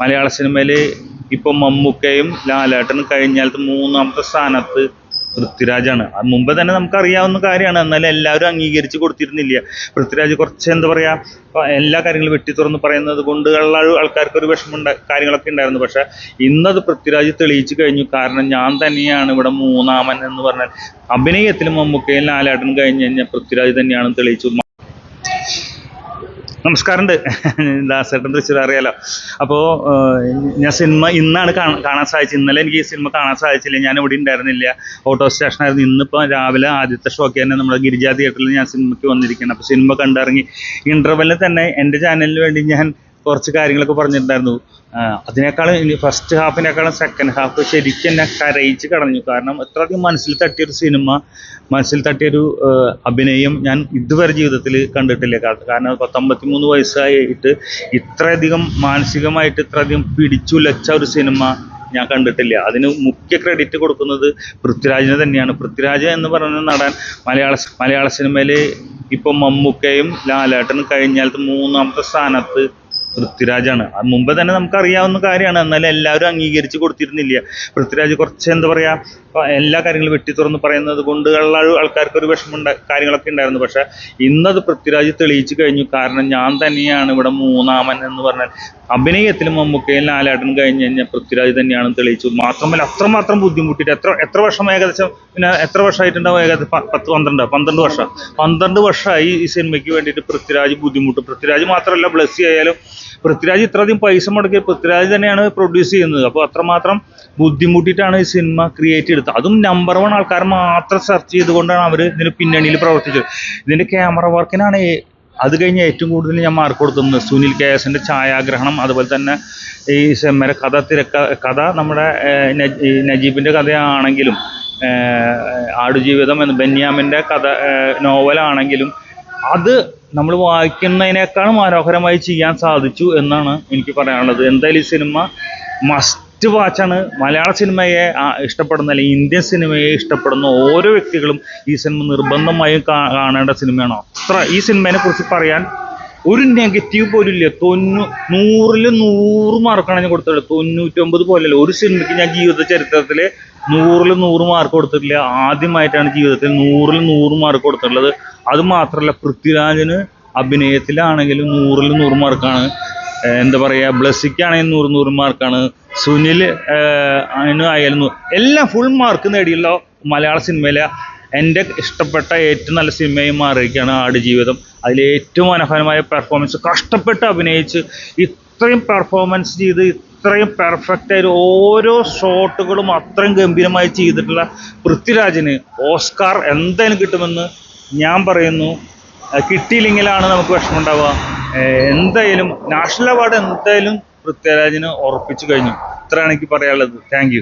മലയാള സിനിമയിൽ ഇപ്പം മമ്മൂക്കയും ലാലേട്ടനും കഴിഞ്ഞാലത്ത് മൂന്നാമത്തെ സ്ഥാനത്ത് പൃഥ്വിരാജാണ്. അത് മുമ്പ് തന്നെ നമുക്കറിയാവുന്ന കാര്യമാണ്. എന്നാലും എല്ലാവരും അംഗീകരിച്ച് കൊടുത്തിരുന്നില്ല. പൃഥ്വിരാജ് കുറച്ച് എന്താ പറയുക എല്ലാ കാര്യങ്ങളും വെട്ടി തുറന്ന് പറയുന്നത് കൊണ്ട് ഉള്ള ആൾക്കാർക്ക് ഒരു വിഷമമുണ്ട കാര്യങ്ങളൊക്കെ ഉണ്ടായിരുന്നു. പക്ഷെ ഇന്നത് പൃഥ്വിരാജ് തെളിയിച്ചു കഴിഞ്ഞു. കാരണം ഞാൻ തന്നെയാണ് ഇവിടെ മൂന്നാമൻ എന്ന് പറഞ്ഞാൽ അഭിനയത്തിലും മമ്മൂക്കയും ലാലേട്ടനും കഴിഞ്ഞു കഴിഞ്ഞാൽ പൃഥ്വിരാജ് തന്നെയാണ് തെളിയിച്ചു. നമസ്കാരമുണ്ട്. ദാസേട്ടൻ തൃശ്ശൂർ അറിയാലോ. അപ്പോൾ ഞാൻ സിനിമ ഇന്നാണ് കാണാൻ സാധിച്ചത്. ഇന്നലെ എനിക്ക് ഈ സിനിമ കാണാൻ സാധിച്ചില്ല. ഞാൻ ഇവിടെ ഉണ്ടായിരുന്നില്ല. ഓട്ടോ സ്റ്റേഷനായിരുന്നു ഇന്നിപ്പോൾ രാവിലെ ആദ്യത്തെ ഷോക്ക് തന്നെ നമ്മുടെ ഗിരിജാ തിയേറ്ററിൽ ഞാൻ സിനിമയ്ക്ക് വന്നിരിക്കുകയാണ്. അപ്പോൾ സിനിമ കണ്ടിറങ്ങി. ഇന്റർവെല്ലിൽ തന്നെ എന്റെ ചാനലിന് വേണ്ടി ഞാൻ കുറച്ച് കാര്യങ്ങളൊക്കെ പറഞ്ഞിട്ടുണ്ടായിരുന്നു. അതിനേക്കാളും ഇനി ഫസ്റ്റ് ഹാഫിനേക്കാളും സെക്കൻഡ് ഹാഫ് ശരിക്കും എന്നെ കരയിച്ച് കടഞ്ഞു കാരണം അത്രയധികം മനസ്സിൽ തട്ടിയൊരു സിനിമ മനസ്സിൽ തട്ടിയൊരു അഭിനയം ഞാൻ ഇതുവരെ ജീവിതത്തിൽ കണ്ടിട്ടില്ല. കാരണം പത്തൊമ്പത്തി മൂന്ന് വയസ്സായിട്ട് ഇത്രയധികം മാനസികമായിട്ട് ഇത്രയധികം പിടിച്ചുലച്ച ഒരു സിനിമ ഞാൻ കണ്ടിട്ടില്ല. അതിന് മുഖ്യ ക്രെഡിറ്റ് കൊടുക്കുന്നത് പൃഥ്വിരാജിന് തന്നെയാണ്. പൃഥ്വിരാജ് എന്ന് പറയുന്ന നടൻ മലയാള മലയാള സിനിമയിൽ ഇപ്പം മമ്മൂക്കയും ലാലേട്ടനും കഴിഞ്ഞാലത്തെ മൂന്നാമത്തെ സ്ഥാനത്ത് പൃഥ്വിരാജാണ്. അത് മുമ്പ് തന്നെ നമുക്ക് അറിയാവുന്ന കാര്യമാണ്. എന്നാലും എല്ലാവരും അംഗീകരിച്ച് കൊടുത്തിരുന്നില്ല. പൃഥ്വിരാജ് കുറച്ച് എന്താ പറയുക എല്ലാ കാര്യങ്ങളും വെട്ടി തുറന്ന് പറയുന്നത് കൊണ്ട് ഉള്ള ആൾക്കാർക്ക് ഒരു വിഷമം കാര്യങ്ങളൊക്കെ ഉണ്ടായിരുന്നു. പക്ഷെ ഇന്നത് പൃഥ്വിരാജ് തെളിയിച്ചു കഴിഞ്ഞു. കാരണം ഞാൻ തന്നെയാണ് ഇവിടെ മൂന്നാമൻ എന്ന് പറഞ്ഞാൽ. അഭിനയത്തിലും മമ്മൂക്കയും ലാലേട്ടനും കഴിഞ്ഞ് കഴിഞ്ഞാൽ പൃഥ്വിരാജ് തന്നെയാണ് തെളിയിച്ചു. മാത്രമല്ല അത്രമാത്രം ബുദ്ധിമുട്ടിയിട്ട് എത്ര എത്ര വർഷം ഏകദേശം പിന്നെ എത്ര വർഷമായിട്ടുണ്ടാവും ഏകദേശം? പത്ത് പന്ത്രണ്ട് പന്ത്രണ്ട് വർഷം. പന്ത്രണ്ട് വർഷമായി ഈ സിനിമയ്ക്ക് വേണ്ടിയിട്ട് പൃഥ്വിരാജ് ബുദ്ധിമുട്ട്. പൃഥ്വിരാജ് മാത്രമല്ല ബ്ലസ്സി ആയാലും പൃഥ്വിരാജ് ഇത്രയധികം പൈസ മുടക്കി പൃഥ്വിരാജ് തന്നെയാണ് പ്രൊഡ്യൂസ് ചെയ്യുന്നത്. അപ്പോൾ അത്രമാത്രം ബുദ്ധിമുട്ടിയിട്ടാണ് ഈ സിനിമ ക്രിയേറ്റ് ചെയ്തത്. അതും നമ്പർ വൺ ആൾക്കാർ മാത്രം സെർച്ച് ചെയ്തുകൊണ്ടാണ് അവർ ഇതിന് പിന്നണിയിൽ പ്രവർത്തിച്ചത്. ഇതിന്റെ ക്യാമറ വർക്കിനാണ് അത് കഴിഞ്ഞ് ഏറ്റവും കൂടുതൽ ഞാൻ മാർക്ക് കൊടുക്കുന്നത് സുനിൽ കെ എസിന്റെ ഛായാഗ്രഹണം അതുപോലെ തന്നെ ഈ സെമ്മര കഥ തിരക്ക കഥ നമ്മുടെ നജീബിന്റെ കഥയാണെങ്കിലും ആടുജീവിതം എന്ന് ബെന്യാമിന്റെ കഥ നോവലാണെങ്കിലും അത് നമ്മൾ വായിക്കുന്നതിനേക്കാൾ മനോഹരമായി ചെയ്യാൻ സാധിച്ചു എന്നാണ് എനിക്ക് പറയാനുള്ളത്. എന്തായാലും ഈ സിനിമ മസ്റ്റ് വാച്ചാണ് മലയാള സിനിമയെ ഇഷ്ടപ്പെടുന്ന അല്ലെങ്കിൽ ഇന്ത്യൻ സിനിമയെ ഇഷ്ടപ്പെടുന്ന ഓരോ വ്യക്തികളും ഈ സിനിമ നിർബന്ധമായും കാണേണ്ട സിനിമയാണ്? അത്ര ഈ സിനിമയെ കുറിച്ച് പറയാൻ ഒരു നെഗറ്റീവ് പോലും ഇല്ല തൊണ്ണൂ നൂറിൽ നൂറ് മാർക്കാണ് ഞാൻ കൊടുത്തത് തൊണ്ണൂറ്റൊമ്പത് പോലെയല്ല. ഒരു സിനിമയ്ക്ക് ഞാൻ ജീവിത ചരിത്രത്തിൽ നൂറിൽ നൂറ് മാർക്ക് കൊടുത്തിട്ടില്ല. ആദ്യമായിട്ടാണ് ജീവിതത്തിൽ നൂറിൽ നൂറ് മാർക്ക് കൊടുത്തിട്ടുള്ളത്. അത് മാത്രമല്ല പൃഥ്വിരാജിന് അഭിനയത്തിലാണെങ്കിലും നൂറിൽ നൂറ് മാർക്കാണ് എന്താ പറയുക ബ്ലസ്സിക്കാണെങ്കിൽ നൂറ് നൂറ് മാർക്കാണ് സുനിൽ അതിന് ആയാലും എല്ലാം ഫുൾ മാർക്ക് നേടിയുള്ള മലയാള സിനിമയിലെ എന്റെ ഇഷ്ടപ്പെട്ട ഏറ്റവും നല്ല സിനിമയായി മാറിയിരിക്കുകയാണ് ആടുജീവിതം അതിൽ ഏറ്റവും മനോഹരമായ പെർഫോമൻസ് കഷ്ടപ്പെട്ട് അഭിനയിച്ച് ഇത്രയും പെർഫോമൻസ് ചെയ്ത് ഇത്രയും പെർഫെക്റ്റ് ആയിട്ട് ഓരോ ഷോട്ടുകളും അത്രയും ഗംഭീരമായി ചെയ്തിട്ടുള്ള പൃഥ്വിരാജിന് ഓസ്കാർ എന്തായാലും കിട്ടുമെന്ന് ഞാൻ പറയുന്നു. കിട്ടിയില്ലെങ്കിലാണ് നമുക്ക് വിഷമം ഉണ്ടാവുക എന്തായാലും നാഷണൽ അവാർഡ് എന്തായാലും പൃഥ്വിരാജിന് ഉറപ്പിച്ചു കഴിഞ്ഞു. ഇത്രയാണ് എനിക്ക് പറയാനുള്ളത്. താങ്ക്